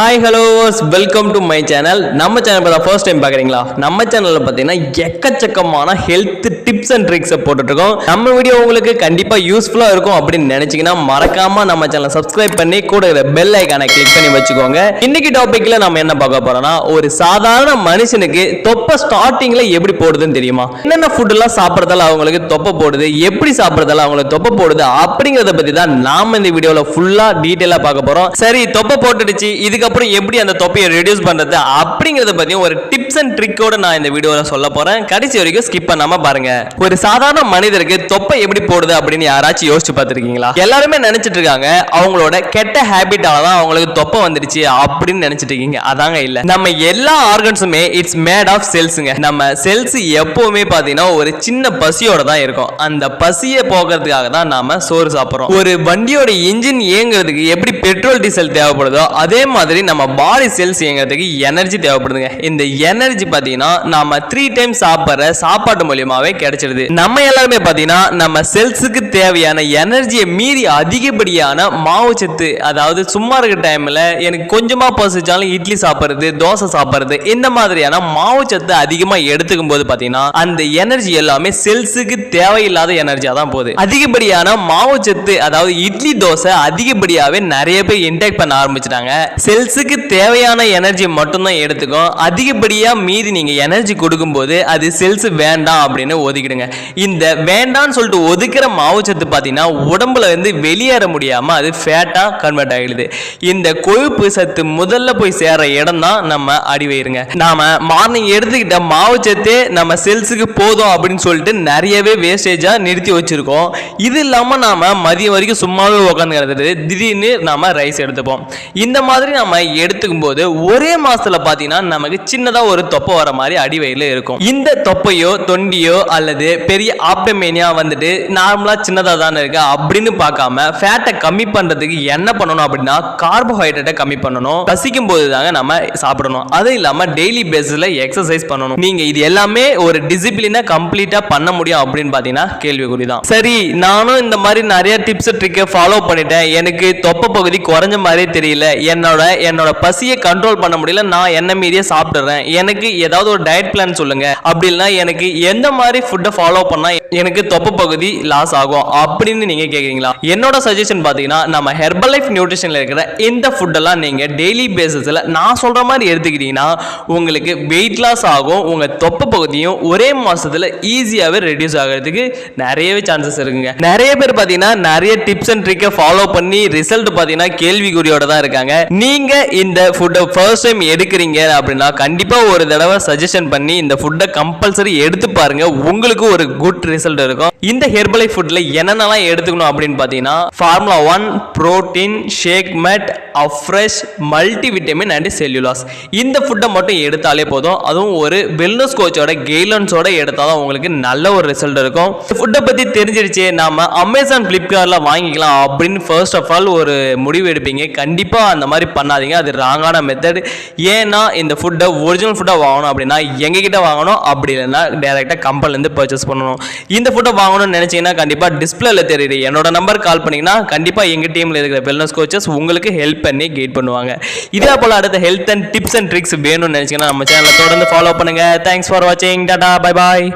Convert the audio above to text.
Hi hellos welcome to my channel நம்ம channel பார்த்தா first time பார்க்குறீங்களா? நம்ம சேனலில் பார்த்தீங்கன்னா எக்கச்சக்கமான ஹெல்த் டிப்ஸ் அண்ட் ட்ரிக்ஸை போட்டுட்ருக்கோம். நம்ம வீடியோ உங்களுக்கு கண்டிப்பாக யூஸ்ஃபுல்லாக இருக்கும் அப்படின்னு நினச்சிங்கன்னா மறக்காமல் நம்ம சேனலை சப்ஸ்கிரைப் பண்ணி கூட இருக்கிற பெல் ஐக்கானை கிளிக் பண்ணி வச்சுக்கோங்க. இன்னைக்கு டாப்பிக்கில் நம்ம என்ன பார்க்க போகிறோம்னா ஒரு சாதாரண மனுஷனுக்கு தொப்பை ஸ்டார்டிங்கில் எப்படி போடுதுன்னு தெரியுமா? என்னென்ன ஃபுட்டெல்லாம் சாப்பிட்றதால அவங்களுக்கு தொப்பை போடுது எப்படி சாப்பிட்றதால அவங்களுக்கு தொப்பை போடுது அப்படிங்கிறத பற்றி தான் நாம் இந்த வீடியோவில் ஃபுல்லாக டீட்டெயிலாக பார்க்க போகிறோம் சரி தொப்பை போட்டுடுச்சு இதுக்கப்புறம் எப்படி அந்த தொப்பையை ரெடியூஸ் பண்ணுறது அப்படிங்கிறத பற்றி ஒரு டிப்ஸ் அண்ட் ட்ரிக்கோட நான் இந்த வீடியோவில் சொல்ல போகிறேன் கடைசி வரைக்கும் ஸ்கிப் பண்ணாமல் பாருங்க. ஒரு சாதாரண மனிதருக்கு தொப்பை எப்படி போடுது அப்படின்னு யாராச்சும் யோசிச்சு பார்த்துருக்கீங்களா? எல்லாருமே நினைச்சிட்டு இருக்காங்க. அவங்களோட கெட்ட ஹேபிட்டால தான் அவங்களுக்கு தொப்பை வந்துடுச்சு அப்படின்னு நினைச்சிட்டு இருக்கீங்க. அதாங்க இல்லை. நம்ம எல்லா ஆர்கன்ஸுமே இட்ஸ் மேட் ஆஃப் செல்ஸுங்க நம்ம செல்ஸ் எப்போவுமே பார்த்தீங்கன்னா ஒரு சின்ன பசியோட தான் இருக்கும். அந்த பசியை போகிறதுக்காக தான் நாம சோறு சாப்பிட்றோம். ஒரு வண்டியோட இன்ஜின் இயங்குறதுக்கு எப்படி பெட்ரோல் டீசல் தேவைப்படுதோ அதே மாதிரி நம்ம பாடி செல்ஸ் இயங்குறதுக்கு எனர்ஜி தேவைப்படுதுங்க. இந்த எனர்ஜி பார்த்தீங்கன்னா நாம த்ரீ டைம் சாப்பிட்ற சாப்பாட்டு மூலியமாவே கிடைச்சிடுது. நம்ம எல்லாருமே பார்த்தீங்கன்னா நம்ம செல்ஸுக்கு தேவையான எனர்ஜியை மீறி அதிகப்படியான மாவு சத்து அதாவது சும்மா இருக்கிற டைமில் எனக்கு கொஞ்சமாக பசிச்சாலும் இட்லி சாப்பிட்றது தோசை சாப்பிட்றது இந்த மாதிரியான மாவு சத்து அதிகமாக எடுத்துக்கும் போது பார்த்தீங்கன்னா அந்த எனர்ஜி எல்லாமே செல்ஸுக்கு தேவையில்லாத எனர்ஜியாக தான் போகுது. அதிகப்படியான மாவு சத்து அதாவது இட்லி தோசை அதிகப்படியாகவே நிறைய பேர் இன்டேக் பண்ண ஆரம்பிச்சிட்டாங்க. செல்ஸ் செல்ஸுக்கு தேவையான எனர்ஜி மட்டும்தான் எடுத்துக்கும் அதிகப்படியாக மீறி நீங்கள் எனர்ஜி கொடுக்கும்போது அது செல்ஸ் வேண்டாம் அப்படின்னு ஒதுக்கிடுங்க. இந்த வேண்டான்னு சொல்லிட்டு ஒதுக்கிற மாவுச்சத்து பார்த்தீங்கன்னா உடம்புல இருந்து வெளியேற முடியாமல் அது ஃபேட்டாக கன்வெர்ட் ஆகிடுது இந்த கொழுப்பு சத்து முதல்ல போய் சேர்ற இடம் தான் நம்ம அடி நாம் மார்னிங் எடுத்துக்கிட்ட மாவுச்சத்தே நம்ம செல்ஸுக்கு போதும் அப்படின்னு சொல்லிட்டு நிறையவே வேஸ்டேஜாக நிறுத்தி வச்சுருக்கோம். இது இல்லாமல் நாம் மதியம் வரைக்கும் சும்மாவே உட்காந்து திடீர்னு நாம் ரைஸ் எடுத்துப்போம். இந்த மாதிரி நம்ம எடுத்துக்கும் போது ஒரே மாசத்துல பாத்தீங்கன்னா நமக்கு சின்னதாக ஒரு தொப்பை வர மாதிரி அடிவயில இருக்கும். இந்த தொப்பையோ தொண்டியோ அல்லது பெரிய ஆப்டமேனியா வந்துட்டு நார்மலாக சின்னதாக தானே இருக்கு. அப்படின்னு பார்க்காம ஃபேட்டை கம்மி பண்ணுறதுக்கு என்ன பண்ணணும் அப்படின்னா கார்போஹைட்ரேட்டை கம்மி பண்ணணும். பசிக்கும் போது தாங்க நம்ம சாப்பிடணும். அது இல்லாமல் டெய்லி பேசிஸ்ல எக்ஸசைஸ் பண்ணணும். நீங்கள் இது எல்லாமே ஒரு டிசிப்ளினை கம்ப்ளீட்டாக பண்ண முடியும் அப்படின்னு பார்த்தீங்கன்னா கேள்விக்குறி தான். சரி நானும் இந்த மாதிரி நிறைய டிப்ஸ் ட்ரிக்கை ஃபாலோ பண்ணிட்டேன். எனக்கு தொப்பை பகுதி குறைஞ்ச மாதிரியே தெரியல. என்னோட என்னோட பசியை கண்ட்ரோல் பண்ண முடியல நான் என்ன மீறியே சாப்பிடுறேன் எனக்கு ஏதாவது ஒரு டயட் பிளான் சொல்லுங்க. அப்படி இல்லைன்னா எனக்கு எந்த மாதிரி ஃபுட்டை ஃபாலோ பண்ணா எனக்கு தொப்பு பகுதி லாஸ் ஆகும் அப்படின்னு நீங்க கேக்குறீங்களா? என்னோட சஜஷன் பாத்தீங்கன்னா நம்ம ஹெர்பல் லைஃப் நியூட்ரிஷன்ல இருக்கிற இந்த ஃபுட்டெல்லாம் நீங்க டெய்லி பேசிஸ்ல நான் சொல்ற மாதிரி எடுத்துக்கிட்டீங்கன்னா உங்களுக்கு வெயிட் லாஸ் ஆகும் உங்க தொப்பு பகுதியும் ஒரே மாசத்துல ஈஸியாவே ரெடியூஸ் ஆகிறதுக்கு நிறையவே சான்சஸ் இருக்குங்க. நிறைய பேர் பாத்தீங்கன்னா நிறைய டிப்ஸ் அண்ட் ட்ரிக்கை ஃபாலோ பண்ணி ரிசல்ட் பாத்தீங்கன்னா கேள்விக்குறியோட தான் இருக்காங்க. நீங்க இந்த ஃபுட்டை ஃபர்ஸ்ட் டைம் எடுக்கிறீங்க அப்படின்னா கண்டிப்பாக ஒரு தடவை சஜஷன் பண்ணி இந்த ஃபுட்டை கம்பல்சரி எடுத்து பாருங்க. உங்களுக்கு ஒரு குட் ரிசல்ட் இருக்கும். இந்த ஹெர்பலை ஃபுட்டில் என்னென்னலாம் எடுத்துக்கணும் அப்படின்னு பார்த்தீங்கன்னா ஃபார்முலா ஒன் புரோட்டீன் ஷேக் மெட் Afresh multivitamin and cellulose இந்த ஃபுட்டை மட்டும் எடுத்தாலே போதும். அதுவும் ஒரு வெல்னஸ் கோச்சோட கெய்லன்ஸோட எடுத்தால் தான் உங்களுக்கு நல்ல ஒரு ரிசல்ட் இருக்கும். ஃபுட்டை பற்றி தெரிஞ்சிருச்சு. நாம அமேசான் ஃப்ளிப்கார்ட்டில் வாங்கிக்கலாம் அப்படின்னு ஃபர்ஸ்ட் ஆஃப் ஆல் ஒரு முடிவு எடுப்பீங்க. கண்டிப்பாக அந்த மாதிரி பண்ணாதீங்க. அது ராங்கான மெத்தட் ஏன்னா இந்த ஃபுட்டை ஒரிஜினல் ஃபுட்டாக வாங்கணும் அப்படின்னா எங்ககிட்ட வாங்கணும். அப்படி இல்லைன்னா டேரெக்டாக கம்பெனிலேருந்து பர்ச்சேஸ் பண்ணணும். இந்த ஃபுட்டை வாங்கணும்னு நினச்சிங்கன்னா கண்டிப்பாக டிஸ்பிளேல தெரியுது. என்னோட நம்பர் கால் பண்ணிங்கன்னா கண்டிப்பாக எங்கள் டீமில் இருக்கிற வெல்னஸ் கோச்சஸ் உங்களுக்கு ஹெல்ப் ஹெல்ப் பண்ணி கைட் பண்ணுவாங்க. இதே போல் அடுத்த health and tips and tricks வேணும்னு நினச்சிங்கன்னா நம்ம சேனலை தொடர்ந்து ஃபாலோ பண்ணுங்கள் தேங்க்ஸ் ஃபார் வாட்சிங் டாடா பை பாய்